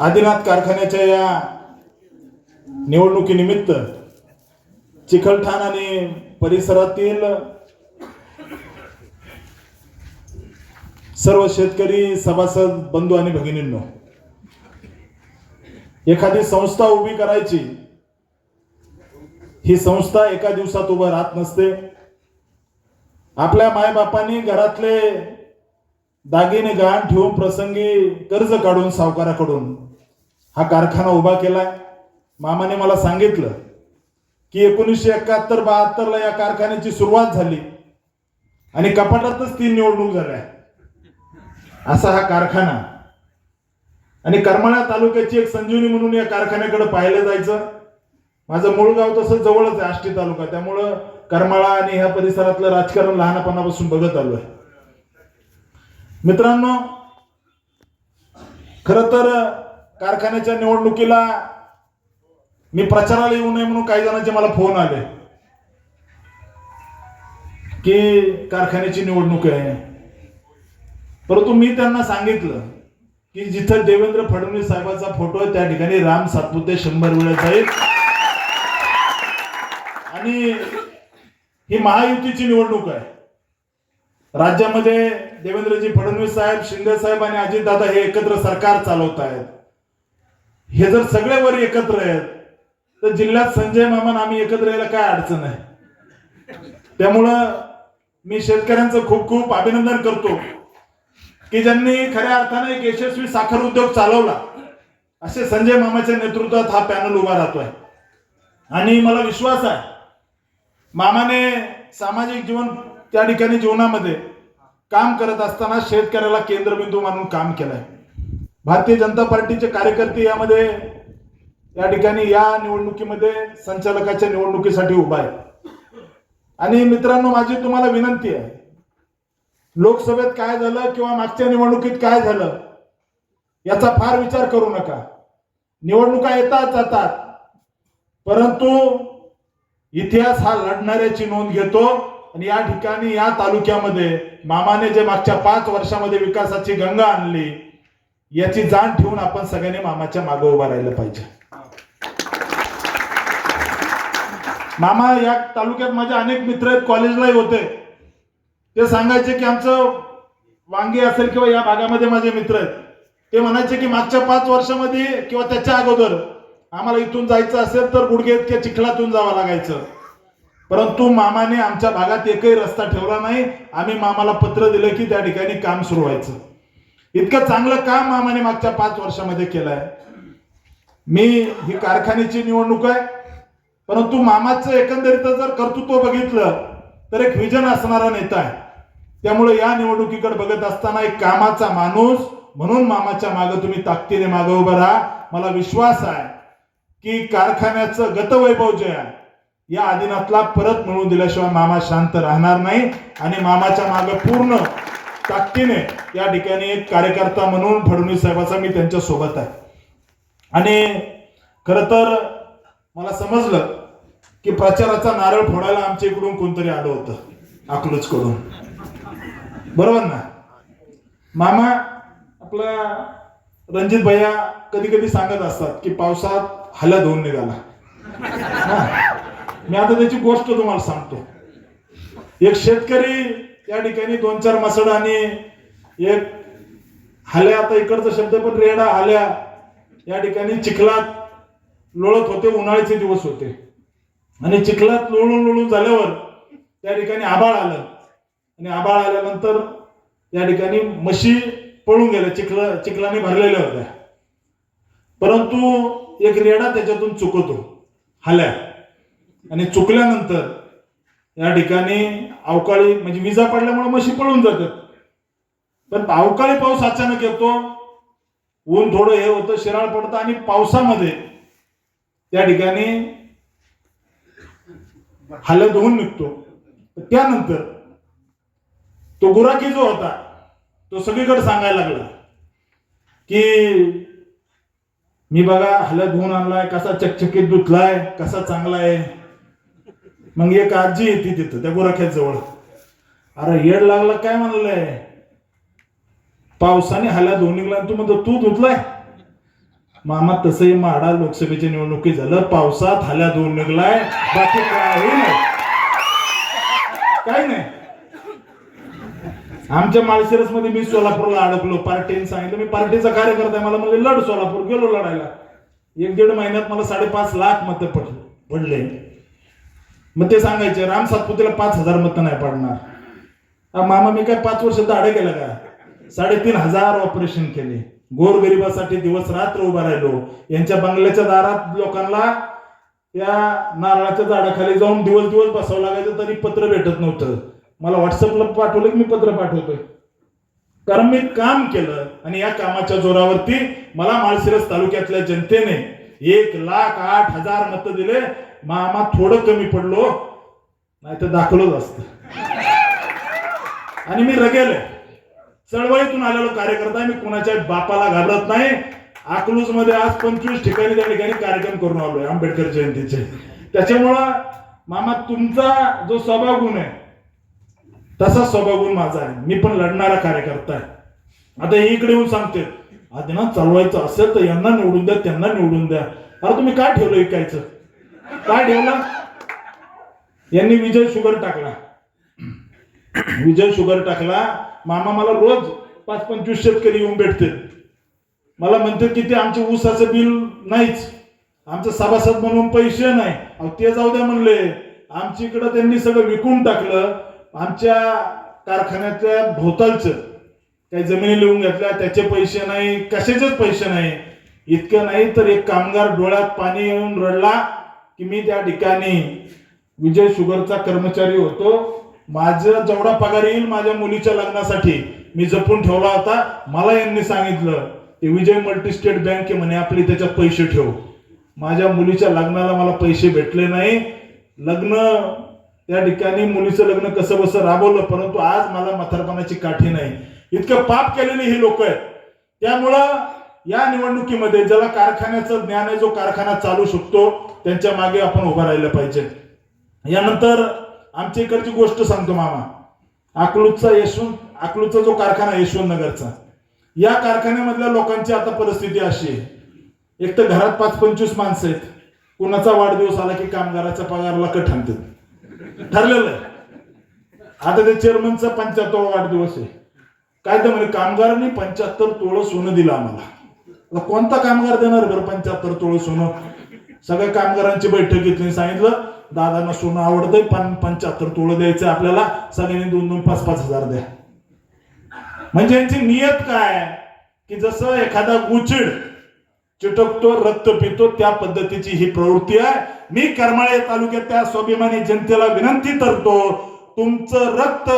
आदिनाथ कारखान्याच्या या निवडणुकीनिमित्त चिखलठाण आणि परिसरातील सर्व शेतकरी सभासद बंधू आणि भगिनींनो एखादी संस्था उभी करायची ही संस्था एका दिवसात उभं राहत नसते. आपल्या मायबापांनी घरातले दागिने गहाण ठेवून प्रसंगी कर्ज काढून सावकाराकडून. हा कारखाना उभा केलाय. मामाने मला सांगितलं की एकोणीसशे एकाहत्तर बहात्तरला या कारखान्याची सुरुवात झाली आणि कपाटातच तीन निवडणूक झाल्या. असा हा कारखाना. आणि करमाळा तालुक्याची एक संजीवनी म्हणून या कारखान्याकडे पाहिलं जायचं. माझं मूळ गाव तसं जवळच आहे आष्टी तालुका. त्यामुळं करमाळा आणि ह्या परिसरातलं राजकारण लहानपणापासून बघत आलो आहे मित्रांनो खर तर कारखान्याच्या निवडणुकीला मी प्रचाराला येऊ नये म्हणून काही जणांचे मला फोन आले की कारखान्याची निवडणूक आहे. परंतु मी त्यांना सांगितलं की जिथं देवेंद्र फडणवीस साहेबांचा फोटो आहे त्या ठिकाणी राम सातपुते शंभर वेळा जाईल आणि ही महायुतीची निवडणूक आहे. राज्यामध्ये देवेंद्रजी फडणवीस साहेब शिंदे साहेब आणि अजितदादा हे एकत्र सरकार चालवत आहेत. हे जर सगळे वर एकत्र आहेत तर जिल्ह्यात संजय मामान आम्ही एकत्र यायला काय अडचण आहे? त्यामुळं मी शेतकऱ्यांचं खूप खूप अभिनंदन करतो की ज्यांनी खऱ्या अर्थाने एक यशस्वी साखर उद्योग चालवला. असे संजय मामाच्या नेतृत्वात हा पॅनल उभा राहतोय. आणि मला विश्वास आहे मामाने सामाजिक जीवन त्या ठिकाणी जीवनामध्ये काम करत असताना शेतकऱ्याला केंद्रबिंदू मानून काम केलंय. भारतीय जनता पार्टीचे कार्यकर्ते यामध्ये या ठिकाणी या निवडणुकीमध्ये संचालकाच्या निवडणुकीसाठी उभा आहे. आणि मित्रांनो माझी तुम्हाला विनंती आहे लोकसभेत काय झालं किंवा मागच्या निवडणुकीत काय झालं याचा फार विचार करू नका. निवडणुका येतात जातात परंतु इतिहास हा लढणाऱ्याची नोंद घेतो. आणि या ठिकाणी या तालुक्यामध्ये मामाने जे मागच्या पाच वर्षामध्ये विकासाची गंगा आणली याची जाण ठेवून आपण सगळ्यांनी मामाच्या मागे उभा राहिलं पाहिजे. मामा या तालुक्यात माझे अनेक मित्र आहेत कॉलेजलाही होते. ते सांगायचे की आमचं वांगी असेल किंवा या भागामध्ये माझे मित्र आहेत. ते म्हणायचे की मागच्या पाच वर्षामध्ये किंवा त्याच्या अगोदर आम्हाला इथून जायचं असेल तर गुडघे इतक्या चिखलातून जावं लागायचं. परंतु मामाने आमच्या भागात एकही रस्ता ठेवला नाही. आम्ही मामाला पत्र दिलं की त्या ठिकाणी काम सुरू व्हायचं. इतकं चांगलं काम मामाने मागच्या पाच वर्षामध्ये केलं आहे मी ही कारखान्याची निवडणूक आहे. परंतु मामाचं एकंदरीत जर कर्तृत्व बघितलं तर एक विजन असणारा नेता आहे. त्यामुळे या निवडणुकीकडे बघत असताना एक कामाचा माणूस म्हणून मामाच्या मागे तुम्ही ताकदीने मागे उभं राहा. मला विश्वास आहे की कारखान्याचं गतवैभव जे आहे या आदिनाथला परत मिळवून दिल्याशिवाय मामा शांत राहणार नाही आणि मामाच्या मागे पूर्ण ताकदीने या ठिकाणी एक कार्यकर्ता म्हणून फडणवीस साहेबाचा मी त्यांच्यासोबत आहे. आणि खर तर मला समजलं की प्रचाराचा नारळ फोडायला आमच्या इकडून कोणतरी आलं होतं अकलूच कडून. बरोबर ना? मामा आपला रणजित भैया कधी कधी सांगत असतात की पावसात हल्या धुवून निघाला. मी आता त्याची गोष्ट तुम्हाला सांगतो. एक शेतकरी या ठिकाणी दोन चार मसड आणि एक हाल्या आता इकडचा शब्द पण रेडा हाल्या या ठिकाणी चिखलात लोळत होते उन्हाळ्याचे दिवस होते. आणि चिखलात लोळून लोळून झाल्यावर त्या ठिकाणी आबाळ आलं. आणि आबाळ आल्यानंतर या ठिकाणी म्हशी पळून गेल्या चिखला चिखलाने भरलेल्या होत्या. परंतु एक रेडा त्याच्यातून चुकतो हाल्या. आणि चुकल्यानंतर या ठिकाणी अवकाळी म्हणजे विजा पडल्यामुळे म्हशी पळून जातात. पण अवकाळी पाऊस अचानक येतो ऊन थोडं हे होतं शिराळ पडतं आणि पावसामध्ये त्या ठिकाणी हालत धुवून निघतो. त्यानंतर तो गुराखी जो होता तो सगळीकडे सांगायला लागला की मी बघा हलत धुवून आणलाय कसा चकचकीत धुतलाय कसा चांगला आहे मग एक आजी येते तिथं त्या गोरख्याजवळ जवळ. अरे येड लागला काय म्हणलंय? पावसाने हाला दोन निघला आणि तू म्हणतो तू धुतलाय? मामा तसंही माडा लोकसभेच्या निवडणुकी झालं पावसात हाल्या धुवून निघलाय. बाकी काही नाही. काय नाही. आमच्या माळशिरसमध्ये मी सोलापूरला अडकलो. पार्टीने सांगितलं मी पार्टीचा कार्यकर्ता मला म्हणजे लढ सोलापूर गेलो लढायला. एक दीड महिन्यात मला साडेपाच लाख मत पडले. मग ते सांगायचे राम सातपुतेला पाच हजार मत नाही पडणार. मामा मी काय पाच वर्ष दाडे केलं का? साडेतीन हजार ऑपरेशन केले. गोरगरिबासाठी दिवस रात्र उभा राहिलो. यांच्या बंगल्याच्या दारात लोकांना या नारळाच्या झाडाखाली जाऊन दिवस दिवस बसावं लागायचं तरी पत्र भेटत नव्हतं. मला व्हॉट्सअपला पाठवलं की मी पत्र पाठवतोय. कारण मी काम केलं आणि या कामाच्या जोरावरती मला माळशिरस तालुक्यातल्या जनतेने एक लाख आठ हजार मत दिले मामा थोडं कमी पडलो नाही तर दाखवलंच असत. आणि मी रगेल चळवळीतून आलेलो कार्यकर्ता मी कुणाच्या बापाला घाबरत नाही. अकलूजमध्ये आज पंचवीस ठिकाणी त्या ठिकाणी कार्यक्रम करून आलोय आंबेडकर जयंतीचे. त्याच्यामुळं मामा तुमचा जो स्वभाव गुण आहे तसा स्वभाव गुण माझा आहे. मी पण लढणारा कार्यकर्ता आहे. आता हे इकडे येऊन सांगते आधी ना चालवायचं असेल तर यांना निवडून द्या त्यांना निवडून द्या. अरे तुम्ही काय ठेवलं ऐकायचं? काय ठेवलं? यांनी विजय शुगर टाकला. विजय शुगर टाकला. मामा मला रोज पाच पंचवीस शेतकरी येऊन भेटते मला म्हणते की ते आमचे ऊसाचं बिल नाहीच. आमचं सभासद म्हणून पैसे नाही. अहो ते जाऊ द्या म्हणले. आमच्या इकडं त्यांनी सगळं विकून टाकलं. आमच्या कारखान्याच्या भोवतालचं काही जमिनी लिहून घेतल्या. त्याचे पैसे नाही कशाचेच पैसे नाही. इतकं नाही तर एक कामगार डोळ्यात पाणी येऊन रडला. की मी त्या ठिकाणी विजय शुगरचा कर्मचारी होतो. माझा जेवढा पगार येईल माझ्या मुलीच्या लग्नासाठी मी जपून ठेवला होता. मला यांनी सांगितलं की विजय मल्टीस्टेट बँक आहे म्हणे आपली त्याच्यात पैसे ठेव. माझ्या मुलीच्या लग्नाला मला पैसे भेटले नाही. लग्न त्या ठिकाणी मुलीचं लग्न कसं बसं राबवलं परंतु आज मला म्हातारपणाची काठी नाही. इतकं पाप केलेली ही लोक आहेत. त्यामुळं या निवडणुकीमध्ये ज्याला कारखान्याचं ज्ञान आहे जो कारखाना चालू शकतो त्यांच्या मागे आपण उभा राहिलं पाहिजे. यानंतर आमच्या इकडची गोष्ट सांगतो मामा. अकलूजचा यशवंत अकलूजचा जो कारखाना यशवंत नगरचा. या कारखान्यामधल्या लोकांची आता परिस्थिती अशी आहे. एक तर घरात पाच पंचवीस माणसं आहेत. कुणाचा वाढदिवस आला की कामगाराच्या पगाराला कट थांबतात ठरलेलं आहे. आता ते चेअरमनचा पंच्याहत्तर वाढदिवस आहे. काय तर म्हणजे कामगारांनी पंच्याहत्तर तोळं सोनं दिलं आम्हाला. कोणता कामगार देणार बरं पंच्याहत्तर तोळ सोनं? सगळ्या कामगारांची बैठक घेतली सांगितलं दादांना सोनं आवडतंय पण पंच्याहत्तर तोळ द्यायचं आपल्याला सगळ्यांनी दोन दोन पाच पाच हजार द्या. म्हणजे यांची नियत काय की जसं एखादा गुचिड चिटकतो रक्त पितो त्या पद्धतीची ही प्रवृत्ती आहे. मी करमाळे तालुक्यात स्वाभिमानी जनतेला विनंती करतो तुमचं रक्त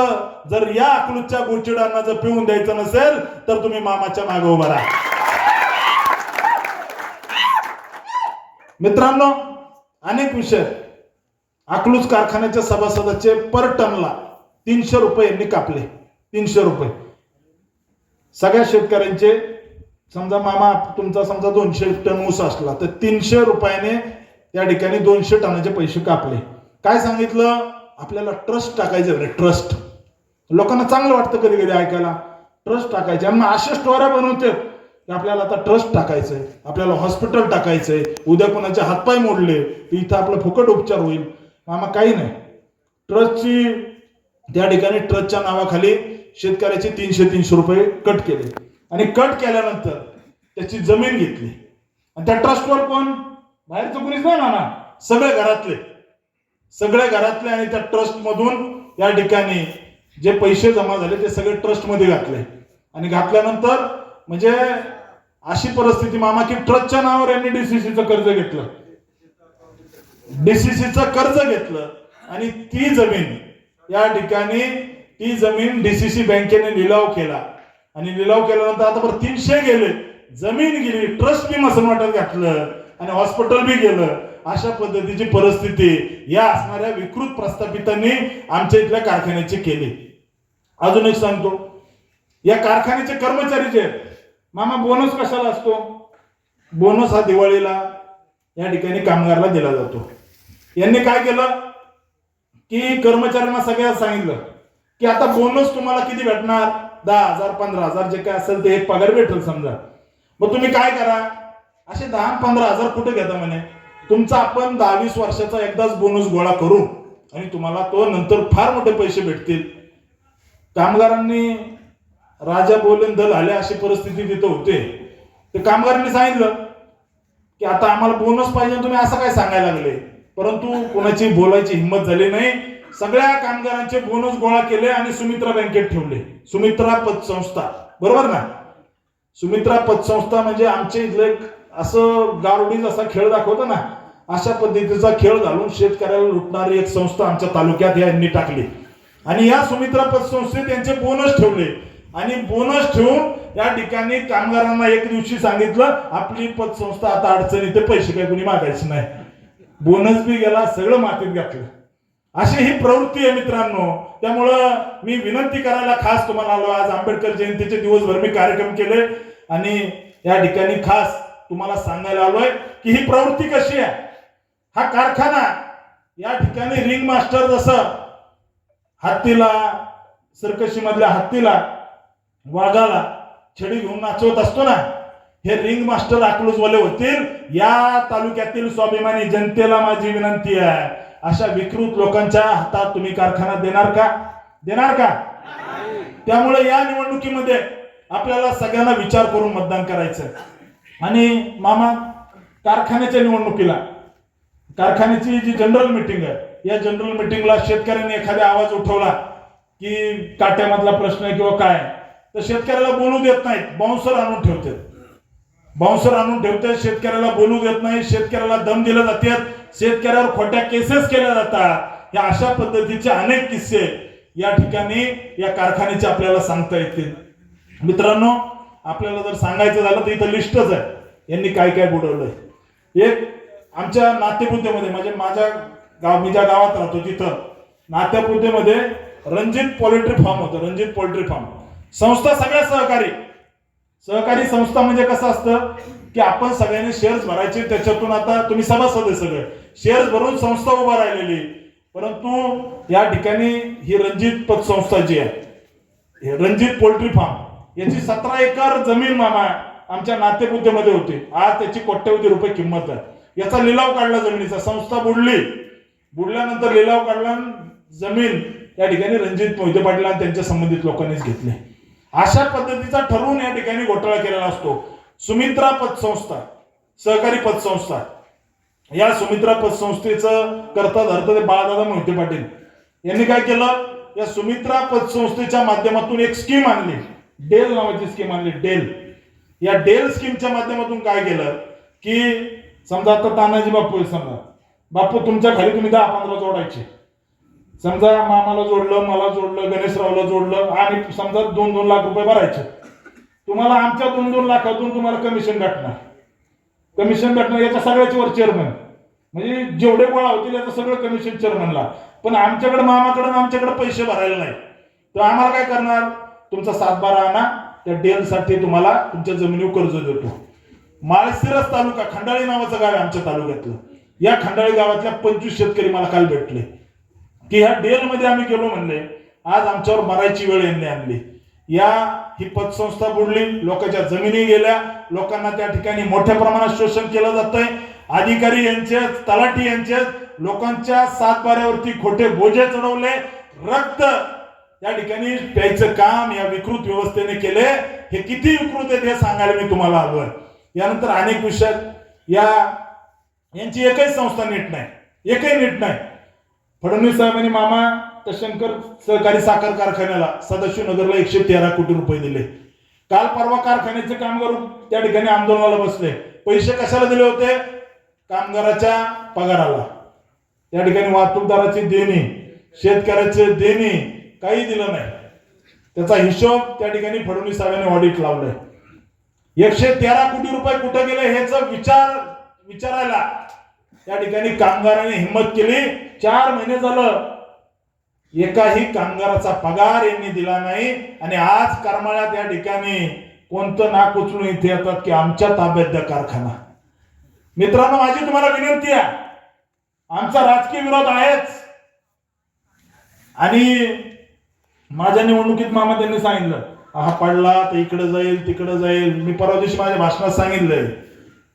जर या अकलूच्या गुचिडांना जर पिऊन द्यायचं नसेल तर तुम्ही मामाच्या मागे उभा राहा. मित्रांनो अनेक विषय. अकलूज कारखान्याच्या सभासदाचे पर टनला तीनशे रुपये यांनी कापले. तीनशे रुपये. सगळ्या शेतकऱ्यांचे समजा मामा तुमचा समजा दोनशे टन ऊस असला तर तीनशे रुपयाने त्या ठिकाणी दोनशे टनाचे पैसे कापले. काय सांगितलं? आपल्याला ट्रस्ट टाकायचं ट्रस्ट लोकांना चांगलं वाटतं कधी कधी ऐकायला. ट्रस्ट टाकायचे. आणि मग अशा स्टोऱ्या बनवतात. आपल्याला आता ट्रस्ट टाकायचं आहे आपल्याला हॉस्पिटल टाकायचंय. उद्या कोणाचे हातपाय मोडले तर इथं आपलं फुकट उपचार होईल. मामा काही नाही. ट्रस्टची त्या ठिकाणी ट्रस्टच्या नावाखाली शेतकऱ्याचे तीनशे तीनशे रुपये कट केले. आणि कट केल्यानंतर त्याची जमीन घेतली. आणि त्या ट्रस्टवर कोण? बाहेरचं कोणीच नाही ना सगळे घरातले. सगळ्या घरातले आणि त्या ट्रस्टमधून या ठिकाणी जे पैसे जमा झाले ते सगळे ट्रस्टमध्ये घातले. आणि घातल्यानंतर म्हणजे अशी परिस्थिती मामा की ट्रस्टच्या नावावर यांनी डीसीसीचं कर्ज घेतलं. डीसीसीचं कर्ज घेतलं आणि ती जमीन या ठिकाणी ती जमीन डीसीसी बँकेने लिलाव केला. आणि लिलाव केल्यानंतर आता बरं तीनशे गेले. जमीन गेली ट्रस्ट बी मसनवाट्यात घातलं आणि हॉस्पिटल बी गेलं. अशा पद्धतीची परिस्थिती या असणाऱ्या विकृत प्रस्थापितांनी आमच्या इथल्या कारखान्याची केली. अजून एक सांगतो. या कारखान्याचे कर्मचारी जे आहेत, मामा बोनस कशाला असतो? बोनस हा दिवाळीला या ठिकाणी कामगारला दिला जातो. यांनी काय केलं? की कर्मचाऱ्यांना सगळ्यांना सांगितलं की आता बोनस तुम्हाला किती भेटणार? दहा हजार पंधरा हजार जे काय असेल ते एक पगार भेटेल समजा. मग तुम्ही काय करा? असे दहा पंधरा हजार कुठे घेता म्हणे? तुमचा आपण दहा वीस वर्षाचा एकदाच बोनस गोळा करू आणि तुम्हाला तो नंतर फार मोठे पैसे भेटतील. कामगारांनी राजा बोलून दल आले अशी परिस्थिती तिथं होते. ते कामगारांनी सांगितलं की आता आम्हाला बोनस पाहिजे तुम्ही असं काय सांगायला लागले? परंतु कोणाची बोलायची हिंमत झाली नाही. सगळ्या कामगारांचे बोनस गोळा केले आणि सुमित्रा बँकेत ठेवले. सुमित्रा पतसंस्था बरोबर ना? सुमित्रा पतसंस्था म्हणजे आमचे असं गारुडीज असा खेळ दाखवतो ना अशा पद्धतीचा खेळ घालून शेतकऱ्याला लुटणारी एक संस्था आमच्या तालुक्यात यांनी टाकली. आणि या सुमित्रा पतसंस्थेत त्यांचे बोनस ठेवले. आणि बोनस ठेवून या ठिकाणी कामगारांना एक दिवशी सांगितलं आपली पतसंस्था आता अडचणी ते पैसे काही कुणी मागायचे नाही. बोनस बी गेला सगळं मातीत घातलं. अशी ही प्रवृत्ती आहे मित्रांनो. त्यामुळं मी विनंती करायला खास तुम्हाला आलो. आज आंबेडकर जयंतीचे दिवसभर मी कार्यक्रम केले आणि या ठिकाणी खास तुम्हाला सांगायला आलोय की ही प्रवृत्ती कशी आहे? हा कारखाना या ठिकाणी रिंग मास्टर जसं हत्तीला सर्कशी मधल्या हत्तीला वाघाला छडी घेऊन नाचवत असतो ना हे रिंग मास्टर अकलूजवाले होतील. या तालुक्यातील स्वाभिमानी जनतेला माझी विनंती आहे. अशा विकृत लोकांच्या हातात तुम्ही कारखाना देणार का? देणार का? त्यामुळे या निवडणुकीमध्ये आपल्याला सगळ्यांना विचार करून मतदान करायचं आणि मामा कारखान्याच्या निवडणुकीला कारखान्याची जी जनरल मिटिंग आहे या जनरल मिटिंगला शेतकऱ्यांनी एखादा आवाज उठवला की काट्यामधला प्रश्न आहे किंवा काय? तर शेतकऱ्याला बोलू देत नाहीत. बाउन्सर आणून ठेवतात बाउन्सर आणून ठेवतात शेतकऱ्याला बोलू देत नाही. शेतकऱ्याला दम दिले जातात शेतकऱ्यावर खोट्या केसेस केल्या जातात. या अशा पद्धतीचे अनेक किस्से या ठिकाणी या कारखान्याचे आपल्याला सांगता येतील. मित्रांनो आपल्याला जर सांगायचं झालं तर इथं लिस्टच आहे. यांनी काय काय बुडवलंय. एक आमच्या नातेपुतेमध्ये म्हणजे माझ्या गाव मी ज्या गावात राहतो तिथं नात्यापुतेमध्ये रणजित पोल्ट्री फार्म होतं. Ranjit poultry farm. संस्था सगळ्या सहकारी. सहकारी संस्था म्हणजे कसं असतं? की आपण सगळ्यांनी शेअर्स भरायचे त्याच्यातून आता तुम्ही सभासद आहे सगळे. शेअर्स भरून संस्था उभा राहिलेली. परंतु या ठिकाणी ही रणजित पतसंस्था जी आहे रणजित पोल्ट्री फार्म याची सतरा एकर जमीन मामा आमच्या नातेपुतेमध्ये होती. आज त्याची कोट्यवधी रुपये किंमत आहे. याचा लिलाव काढला जमिनीचा. संस्था बुडली. बुडल्यानंतर लिलाव काढला जमीन या ठिकाणी रणजित मोहिते पाटील आणि त्यांच्या संबंधित लोकांनीच घेतली. अशा पद्धतीचा ठरवून या ठिकाणी घोटाळा केलेला असतो. सुमित्रा पतसंस्था सहकारी पतसंस्था या सुमित्रा पतसंस्थेचं करता धरता ते बाळदादा मोहिते पाटील. यांनी काय केलं? या सुमित्रा पतसंस्थेच्या माध्यमातून एक स्कीम आणली. डेल नावाची स्कीम आणली डेल. या डेल स्कीमच्या माध्यमातून काय केलं? की समजा आता तानाजी बापू आहे समजा. बापू तुमच्या खाली तुम्ही दहा पंधरा जोडायचे समजा मामाला जोडलं मला जोडलं गणेशरावला जोडलं आणि समजा दोन दोन लाख रुपये भरायचे. तुम्हाला आमच्या दोन दोन लाखातून तुम्हाला कमिशन भेटणार. कमिशन भेटणार याच्या सगळ्याच वर चेअरमन म्हणजे जेवढे गोळा होतील याचं सगळं कमिशन चेअरमनला पण आमच्याकडे मामाकडे आमच्याकडे पैसे भरायला नाही. तर आम्हाला काय करणार? तुमचा सातबारा आणा. त्या डेलसाठी तुम्हाला तुमच्या जमिनीवर कर्ज देतो. माळशिरस तालुका खंडाळी नावाचं गाव आहे आमच्या तालुक्यातलं. या खंडाळी गावातल्या पंचवीस शेतकरी मला काल भेटले. की ह्या डेल मध्ये आम्ही गेलो म्हणले आज आमच्यावर मरायची वेळ यांनी आणली. या ही पतसंस्था बुडली लोकांच्या जमिनी गेल्या लोकांना त्या ठिकाणी मोठ्या प्रमाणात शोषण केलं जातंय. अधिकारी यांचे तलाठी यांचे लोकांच्या सातबाऱ्यावरती खोटे बोजे चढवले रक्त या ठिकाणी प्यायचं काम या विकृत व्यवस्थेने केले. हे किती विकृत आहेत हे सांगायला मी तुम्हाला आलोय. यानंतर अनेक विषयात या यांची एकही संस्था नीट नाही एकही नीट नाही. फडणवीस साहेबांनी मामा तशंकर सहकारी साखर कारखान्याला सदाशिव नगरला एकशे तेरा कोटी रुपये दिले. काल परवा कारखान्याचे कामगार त्या ठिकाणी आंदोलनाला बसले. पैसे कशाला दिले होते? कामगाराच्या पगाराला. त्या ठिकाणी वाहतूकदाराची देणी शेतकऱ्याचे देणी काही दिलं नाही. त्याचा हिशोब त्या ठिकाणी फडणवीस साहेबांनी ऑडिट लावलंय. एकशे तेरा कोटी रुपये कुठे गेले ह्याचा विचार विचारायला त्या ठिकाणी कामगाराने हिंमत केली. चार महिने झालं. एकाही कामगाराचा पगार यांनी दिला नाही. आणि आज करमाळ्यात या ठिकाणी कोणतं नाक उचलून इथे येतात की आमच्या ताब्यात द्या कारखाना. मित्रांनो माझी तुम्हाला विनंती आहे. आमचा राजकीय विरोध आहेच. आणि माझ्या निवडणुकीत मामा त्यांनी सांगितलं हा पडला तर इकडे जाईल तिकडे जाईल. मी परवा दिवशी माझ्या भाषणात सांगितलंय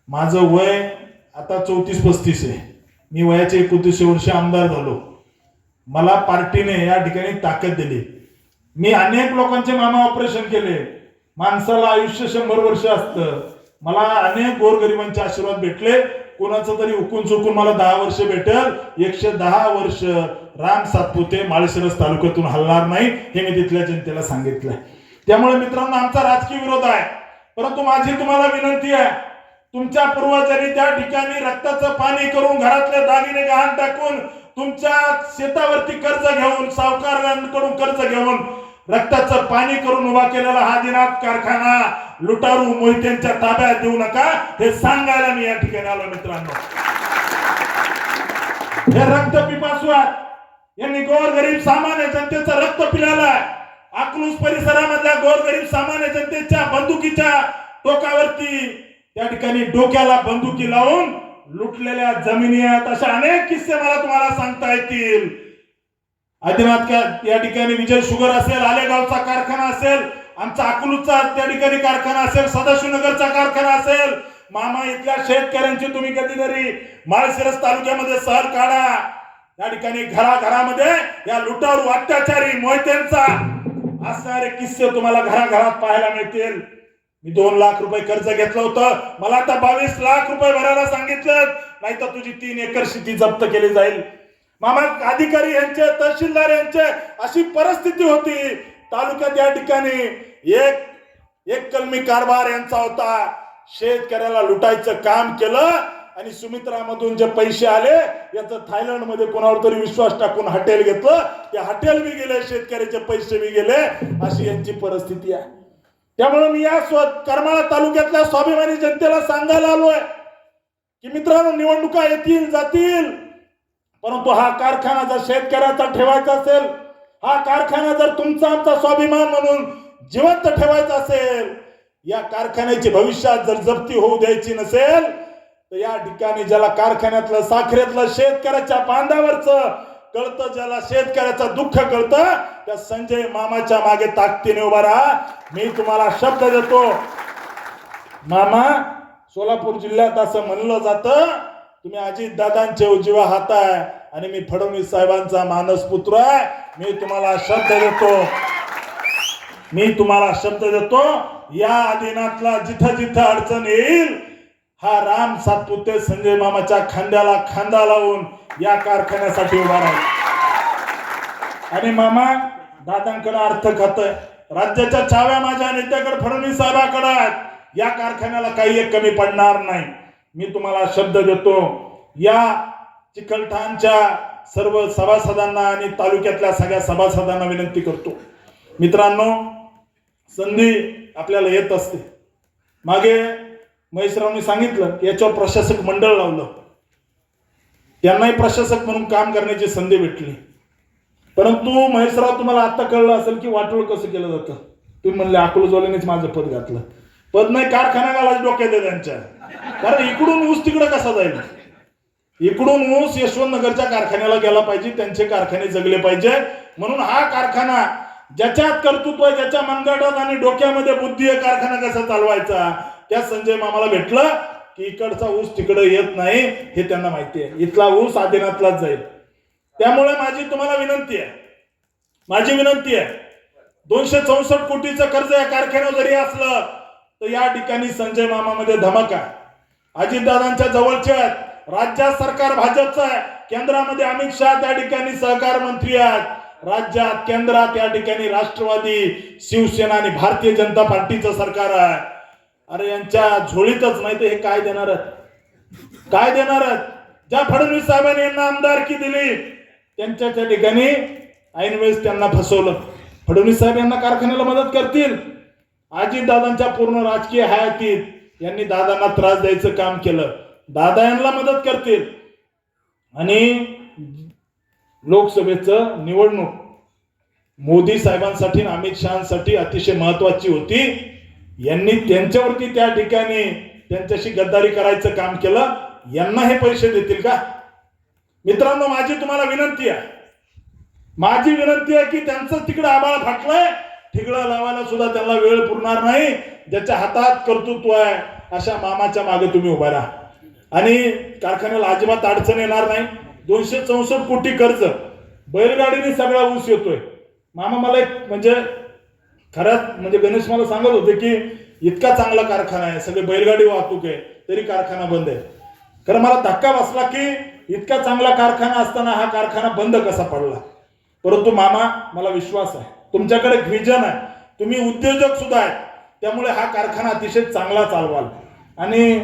माझं वय आता चौतीस पस्तीस आहे. मी वयाचे एकोणतीसशे वर्ष आमदार झालो. मला पार्टीने या ठिकाणी ताकद दिली. मी अनेक लोकांचे मामा ऑपरेशन केले. माणसाला आयुष्य शंभर वर्ष असतं. मला अनेक गोरगरिबांचे आशीर्वाद भेटले. कोणाचं तरी उकून चुकून मला दहा वर्ष भेटेल. एकशे दहा वर्ष राम सातपुते माळशिरस तालुक्यातून हलणार नाही हे मी तिथल्या जनतेला सांगितलंय. त्यामुळे मित्रांनो आमचा राजकीय विरोध आहे. परंतु माझी तुम्हाला विनंती आहे तुमच्या पूर्वजांनी त्या ठिकाणी रक्ताचं पाणी करून घरातले दागिने गहाण टाकून तुमच्या शेतावरती कर्ज घेऊन सावकारांकडून कर्ज घेऊन रक्ताचं पाणी करून उभा केलेला हा दिनात कारखाना लुटारू मोहित्यांच्या ताब्यात देऊ नका हे सांगायला मी या ठिकाणी आलो मित्रांनो. हे रक्त पिपासू यांनी गोरगरीब सामान्य जनतेचं रक्त पिलेलं आहे अकलूस परिसरामधल्या गोरगरीब सामान्य जनतेच्या बंदुकीच्या टोकावरती त्या ठिकाणी डोक्याला बंदुकी लावून लुटलेल्या जमिनी आहेत अशा अनेक किस्से मला तुम्हाला सांगता येतील. आदिनाथ का या ठिकाणी विजय शुगर असेल आलेगावचा कारखाना असेल आमचा अकलूजचा त्या ठिकाणी कारखाना असेल सदाशिवनगरचा कारखाना असेल. मामा इथल्या शेतकऱ्यांची तुम्ही कधीतरी माळशिरस तालुक्यामध्ये सहल काढा. या ठिकाणी घराघरामध्ये या लुटारू अत्याचारी मोहित्यांचा असणारे किस्से तुम्हाला घराघरात पाहायला मिळतील. मी दोन लाख रुपये कर्ज घेतलं होतं. मला आता बावीस लाख रुपये भरायला सांगितलं नाही तर तुझी तीन एकर शेती जप्त केली जाईल. मामा अधिकारी यांचे तहसीलदार यांचे अशी परिस्थिती होती. तालुक्यात या ठिकाणी एक एक कलमी कारभार यांचा होता. शेतकऱ्याला लुटायचं काम केलं आणि सुमित्रामधून जे पैसे आले याचं थायलंडमध्ये कोणावर तरी विश्वास टाकून हॉटेल घेतलं. ते हॉटेल बी गेले शेतकऱ्याचे पैसे बी गेले. अशी यांची परिस्थिती आहे. त्यामुळे मी या स्व करमाळा तालुक्यातल्या स्वाभिमानी जनतेला सांगायला आलोय की मित्रांनो निवडणुका येतील जातील. परंतु हा कारखाना जर शेतकऱ्याचा ठेवायचा असेल हा कारखाना जर तुमचा आमचा स्वाभिमान म्हणून जिवंत ठेवायचा असेल या कारखान्याची भविष्यात जर जप्ती होऊ द्यायची नसेल तर या ठिकाणी ज्याला कारखान्यातलं साखरेतलं शेतकऱ्याच्या बांधावरचं कळतं ज्याला शेतकऱ्याचं दुःख कळतं त्या संजय मामाच्या मागे ताकदीने उभा राहा. मी तुम्हाला शब्द देतो. मामा सोलापूर जिल्ह्यात असं म्हणलं जातं तुम्ही अजित दादांचे उजीवा हात आहे आणि मी फडणवीस साहेबांचा मानस पुत्र आहे. मी तुम्हाला शब्द देतो. मी तुम्हाला शब्द देतो या आदिनाथला जिथं जिथं अडचण येईल हा राम सातपुते संजय मामाच्या खांद्याला खांदा लावून या कारखान्यासाठी उभा राहील आणि मामा दादांकडे अर्थ खात राज्याच्या चाव्या माझ्या नेत्याकडे फडणवीस साहेबाकडे आहेत. या कारखान्याला काही एक कमी पडणार नाही. मी तुम्हाला शब्द देतो. या चिकलठाणच्या सर्व सभासदांना आणि तालुक्यातल्या सगळ्या सभासदांना विनंती करतो. मित्रांनो संधी आपल्याला येत असते. मागे महेशरावनी सांगितलं याच्यावर प्रशासक मंडळ लावलं. त्यांनाही प्रशासक म्हणून काम करण्याची संधी भेटली. परंतु महेशराव तुम्हाला आता कळलं असेल की वाटोळ कसं केलं जातं? तुम्ही म्हणले अकलूजवाल्यानेच माझं पद घातलं. पद नाही कारखाना घालायचं डोक्यात आहे त्यांच्या. कारण इकडून ऊस तिकडं कसा जाईल? इकडून ऊस यशवंतनगरच्या कारखान्याला गेला पाहिजे त्यांचे कारखाने जगले पाहिजे. म्हणून हा कारखाना ज्याच्यात कर्तृत्व आहे, ज्याच्या मनगटात आणि डोक्यामध्ये बुद्धी आहे कारखाना कसा चालवायचा? त्या संजय मामाला भेटलं. की इकडचा ऊस तिकडे येत नाही हे त्यांना माहिती आहे. इथला ऊस आदिनाथलाच जाईल. त्यामुळे माझी तुम्हाला विनंती आहे. माझी विनंती आहे दोनशे चौसष्ट कोटीचं कर्ज या कारखान्यावर जरी असलं तर या ठिकाणी संजय मामामध्ये धमक आहे. अजितदादांच्या जवळचे आहेत. राज्यात सरकार भाजपचं आहे. केंद्रामध्ये अमित शहा त्या ठिकाणी सहकार मंत्री आहेत. राज्यात केंद्रात या ठिकाणी राष्ट्रवादी शिवसेना आणि भारतीय जनता पार्टीचं सरकार आहे. अरे यांच्या झोळीतच नाही तर हे काय देणार काय देणार ज्या फडणवीस साहेबांनी यांना आमदारकी दिली त्यांच्या त्या ठिकाणी ऐन वेळेस त्यांना फसवलं. फडणवीस साहेब यांना कारखान्याला मदत करतील. आजी दादांच्या पूर्ण राजकीय हयातीत यांनी दादांना त्रास द्यायचं काम केलं. दादा यांना मदत करतील. आणि लोकसभेचं निवडणूक. मोदी साहेबांसाठी अमित शहासाठी अतिशय महत्वाची होती. यांनी त्यांच्यावरती त्या ठिकाणी त्यांच्याशी गद्दारी करायचं काम केलं यांना हे पैसे देतील का? मित्रांनो माझी तुम्हाला विनंती आहे. माझी विनंती आहे की त्यांचं तिकडं आबाळ फाटलंय ठिकडं लावायला सुद्धा त्यांना वेळ पुरणार नाही. ज्याच्या हातात कर्तृत्व आहे अशा मामाच्या मागे तुम्ही उभा राहा. आणि कारखान्याला अजिबात अडचण येणार नाही. दोनशे चौसष्ट कोटी कर्ज. बैलगाडीने सगळा ऊस येतोय. मामा मला एक म्हणजे खरंच म्हणजे गणेश मला सांगत होते की इतका चांगला कारखाना आहे सगळे बैलगाडी वाहतूक आहे तरी कारखाना बंद आहे. खरं मला धक्का बसला की इतका चांगला कारखाना असताना हा कारखाना बंद कसा पडला? परंतु मामा मला विश्वास आहे तुमच्याकडे व्हिजन आहे तुम्ही उद्योजक सुद्धा आहे त्यामुळे हा कारखाना अतिशय चांगला चालवाल. आणि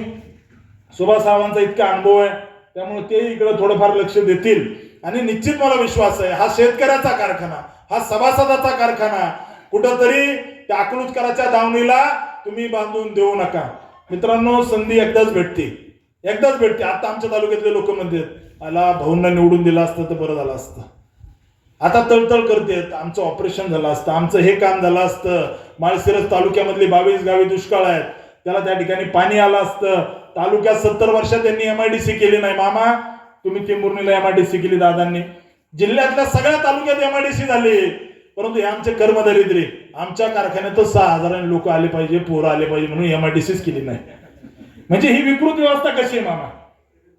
सुभाष सावांचा इतका अनुभव आहे त्यामुळे ते इकडे थोडंफार लक्ष देतील. आणि निश्चित मला विश्वास आहे हा शेतकऱ्याचा कारखाना हा सभासदाचा कारखाना कुठंतरी त्या अकलूजकराच्या दावणीला तुम्ही बांधून देऊ नका. मित्रांनो संधी एकदाच भेटते. एकदाच भेटते. आता आमच्या तालुक्यातले लोक म्हणतात आला भाऊंना निवडून दिलं असतं तर बरं झालं असतं. आता तळतळ करतेत. आमचं ऑपरेशन झालं असतं. आमचं हे काम झालं असतं. माळशिरस तालुक्यामधली बावीस गावी दुष्काळ आहेत. त्याला त्या ठिकाणी पाणी आलं असतं. तालुक्यात सत्तर वर्षात त्यांनी एमआयडीसी केली नाही. मामा तुम्ही टिंबुर्णीला एमआयडीसी केली दादांनी. जिल्ह्यातल्या सगळ्या तालुक्यात एमआयडीसी झाली. परंतु हे आमचे कर्मदरिद्री आमच्या कारखान्यातच सहा हजारांनी लोक आले पाहिजे पोरं आले पाहिजे म्हणून एमआयडीसीच केली नाही. म्हणजे ही विकृत व्यवस्था कशी आहे मामा?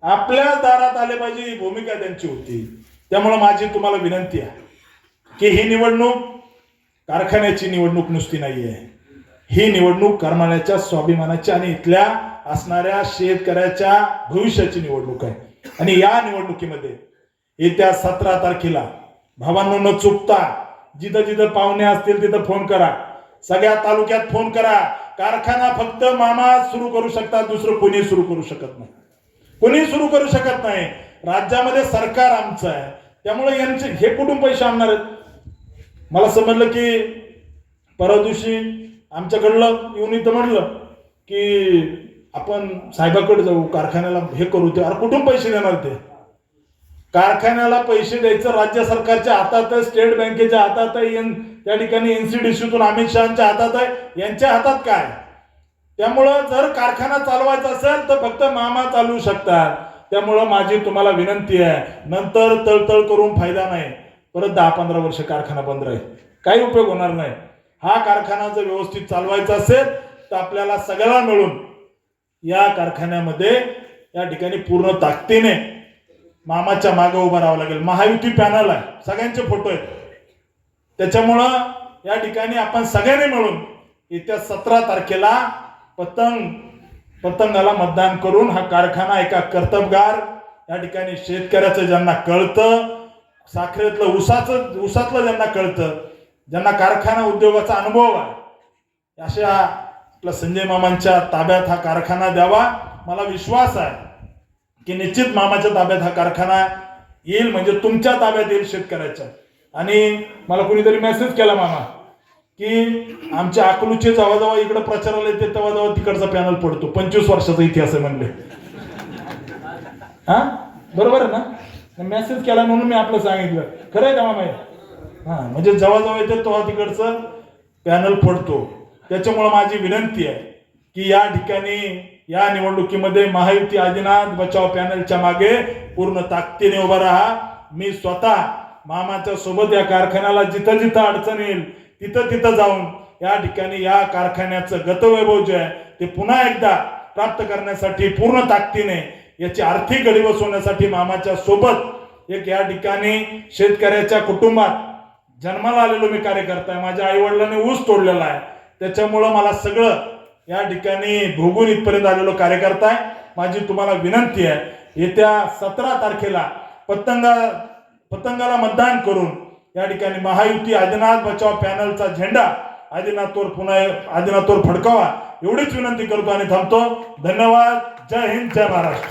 आपल्या दारात आले पाहिजे ही भूमिका त्यांची होती. त्यामुळे माझी तुम्हाला विनंती आहे की ही निवडणूक कारखान्याची निवडणूक नुसती नाही आहे ही निवडणूक करमाळ्याच्या स्वाभिमानाची आणि इथल्या असणाऱ्या शेतकऱ्याच्या भविष्याची निवडणूक आहे. आणि या निवडणुकीमध्ये येत्या सतरा तारखेला भावांनो न चुकता जिथं जिथं पाहुणे असतील तिथं फोन करा. सगळ्या तालुक्यात फोन करा. कारखाना फक्त मामा सुरू करू शकतात दुसरं कोणी सुरू करू शकत नाही. कोणी सुरू करू शकत नाही. राज्यामध्ये सरकार आमचं आहे. त्यामुळे यांचे हे कुठून पैसे आणणार आहेत? मला समजलं की परवा दिवशी आमच्याकडलं येऊन इथं म्हणलं की आपण साहेबाकडे जाऊ कारखान्याला हे करू ते. अरे कुठून पैसे देणार ते? कारखान्याला पैसे द्यायचं राज्य सरकारच्या हातात आहे स्टेट बँकेच्या हातात आहे त्या ठिकाणी एनसीडीसीतून अमित शहाच्या हातात आहे. यांच्या हातात काय? त्यामुळं जर कारखाना चालवायचा असेल तर फक्त मामा चालवू शकतात. त्यामुळं माझी तुम्हाला विनंती आहे नंतर तळतळ करून फायदा नाही. परत दहा पंधरा वर्ष कारखाना बंद राहील. काही उपयोग होणार नाही. हा कारखाना जर व्यवस्थित चालवायचा असेल तर आपल्याला सगळ्याला मिळून या कारखान्यामध्ये या ठिकाणी पूर्ण ताकदीने मामाच्या मागे उभं राहावं लागेल. महायुती पॅनल आहे. सगळ्यांचे फोटो आहेत. त्याच्यामुळं या ठिकाणी आपण सगळ्यांनी मिळून येत्या सतरा तारखेला पतंग पतंगाला मतदान करून हा कारखाना एका कर्तबगार या ठिकाणी शेतकऱ्याचं ज्यांना कळतं साखरेतलं उसाचं उसातलं ज्यांना कळतं ज्यांना कारखाना उद्योगाचा अनुभव आहे अशा आपल्या संजय मामांच्या ताब्यात हा कारखाना द्यावा. मला विश्वास आहे. की निश्चित मामाच्या ताब्यात हा कारखाना येईल म्हणजे तुमच्या ताब्यात येईल शेतकऱ्याच्या. आणि मला कुणीतरी मेसेज केला मामा की आमच्या अकलूचे जेव्हा जेव्हा इकडे प्रचाराला येते तेव्हा जेव्हा तिकडचा पॅनल पडतो. पंचवीस वर्षाचा इतिहास आहे म्हणले. हा? बरोबर आहे ना? मेसेज केला म्हणून मी आपलं सांगितलं. खरं आहे का मामा हा? म्हणजे जेव्हा जेव्हा येते तेव्हा तिकडचं पॅनल पडतो. त्याच्यामुळं माझी विनंती आहे की या ठिकाणी या निवडणुकीमध्ये महायुती आदिनाथ बचाव पॅनलच्या मागे पूर्ण ताकदीने उभा राहा. मी स्वतः मामाच्या सोबत या कारखान्याला जिथं जिथं अडचण येईल तिथं तिथं जाऊन या ठिकाणी या कारखान्याचं गतवैभव जे आहे ते पुन्हा एकदा प्राप्त करण्यासाठी पूर्ण ताकदीने याची आर्थिक गडी बसवण्यासाठी मामाच्या सोबत एक या ठिकाणी शेतकऱ्याच्या कुटुंबात जन्माला आलेलो मी कार्यकर्ता आहे. माझ्या आई वडिलांनी ऊस तोडलेला आहे. त्याच्यामुळं मला सगळं या ठिकाणी भोगून इथपर्यंत आलेलो कार्यकर्ता आहे. माझी तुम्हाला विनंती आहे येत्या सतरा तारखेला पतंगा पतंगाला मतदान करून या ठिकाणी महायुती आदिनाथ बचाव पॅनलचा झेंडा आदिनाथवर पुन्हा आदिनाथवर फडकावा एवढीच विनंती करतो आणि थांबतो. धन्यवाद. जय हिंद जय महाराष्ट्र.